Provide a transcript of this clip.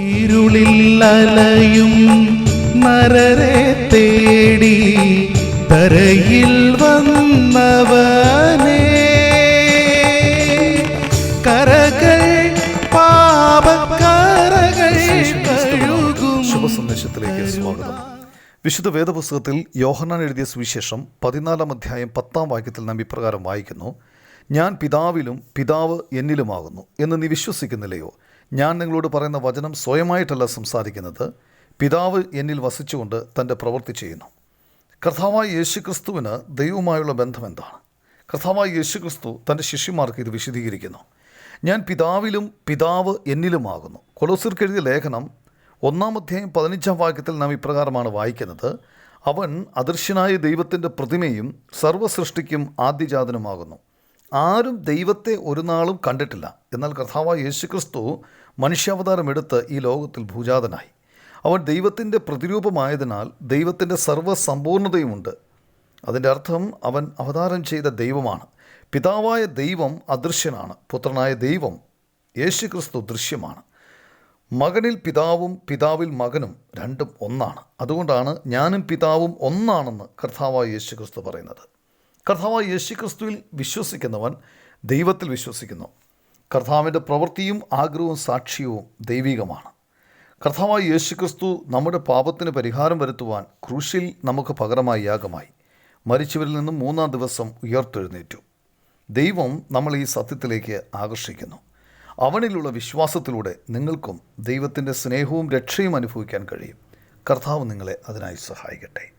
ഇരുളിൽ അലയും നരരെ തേടി തരയിൽ വന്നവനേ. കരകൾ പാപക്കരകൾ ശുഭ ശുഭസന്ദേശത്തിലേക്ക് സ്വാഗതം. വിശുദ്ധ വേദപുസ്തകത്തിൽ യോഹന്നാൻ എഴുതിയ സുവിശേഷം പതിനാലാം അധ്യായം പത്താം വാക്യത്തിൽ നാം ഇപ്രകാരം വായിക്കുന്നു. ഞാൻ പിതാവിലും പിതാവ് എന്നിലുമാകുന്നു എന്ന് നീ വിശ്വസിക്കുന്നില്ലയോ? ഞാൻ നിങ്ങളോട് പറയുന്ന വചനം സ്വയമായിട്ടല്ല സംസാരിക്കുന്നത്. പിതാവ് എന്നിൽ വസിച്ചുകൊണ്ട് തന്റെ പ്രവൃത്തി ചെയ്യുന്നു. കർത്താവായ യേശുക്രിസ്തുവിന് ദൈവവുമായുള്ള ബന്ധം എന്താണ് കർത്താവായ യേശുക്രിസ്തു തന്റെ ശിഷ്യന്മാർക്ക് ഇത് വിശദീകരിക്കുന്നു. ഞാൻ പിതാവിലും പിതാവ് എന്നിലുമാകുന്നു. കൊലോസിർക്ക് എഴുതിയ ലേഖനം ഒന്നാം അധ്യായം പതിനഞ്ചാം വാക്യത്തിൽ നാം ഇപ്രകാരമാണ് വായിക്കുന്നത്. അവൻ അദൃശ്യനായ ദൈവത്തിന്റെ പ്രതിമയും സർവസൃഷ്ടിക്കും ആദ്യജാതനുമാകുന്നു. ആരും ദൈവത്തെ ഒരു നാളും കണ്ടിട്ടില്ല. എന്നാൽ കർത്താവായ യേശുക്രിസ്തു മനുഷ്യാവതാരം എടുത്ത് ഈ ലോകത്തിൽ ഭൂജാതനായി. അവൻ ദൈവത്തിന്റെ പ്രതിരൂപമായതിനാൽ ദൈവത്തിന്റെ സർവസമ്പൂർണതയുമുണ്ട്. അതിന്റെ അർത്ഥം അവൻ അവതാരം ചെയ്ത ദൈവമാണ്. പിതാവായ ദൈവം അദൃശ്യനാണ്. പുത്രനായ ദൈവം യേശുക്രിസ്തു ദൃശ്യമാണ്. മകനിൽ പിതാവും പിതാവിൽ മകനും രണ്ടും ഒന്നാണ്. അതുകൊണ്ടാണ് ഞാനും പിതാവും ഒന്നാണെന്ന് കർത്താവായ യേശുക്രിസ്തു പറയുന്നത്. കർത്താവായ യേശുക്രിസ്തുവിൽ വിശ്വസിക്കുന്നവൻ ദൈവത്തിൽ വിശ്വസിക്കുന്നു. കർത്താവിന്റെ പ്രവൃത്തിയും ആഗ്രഹവും സാക്ഷ്യവും ദൈവികമാണ്. കർത്താവായ യേശുക്രിസ്തു നമ്മുടെ പാപത്തിന് പരിഹാരം വരുത്തുവാൻ ക്രൂശിൽ നമുക്ക് പകരമായി യാഗമായി. മരിച്ചവരിൽ നിന്നും മൂന്നാം ദിവസം ഉയർത്തെഴുന്നേറ്റു. ദൈവം നമ്മൾ ഈ സത്യത്തിലേക്ക് ആകർഷിക്കുന്നു. അവനിലുള്ള വിശ്വാസത്തിലൂടെ നിങ്ങൾക്കും ദൈവത്തിന്റെ സ്നേഹവും രക്ഷയും അനുഭവിക്കാൻ കഴിയും. കർത്താവ് നിങ്ങളെ അതിനായി സഹായിക്കട്ടെ.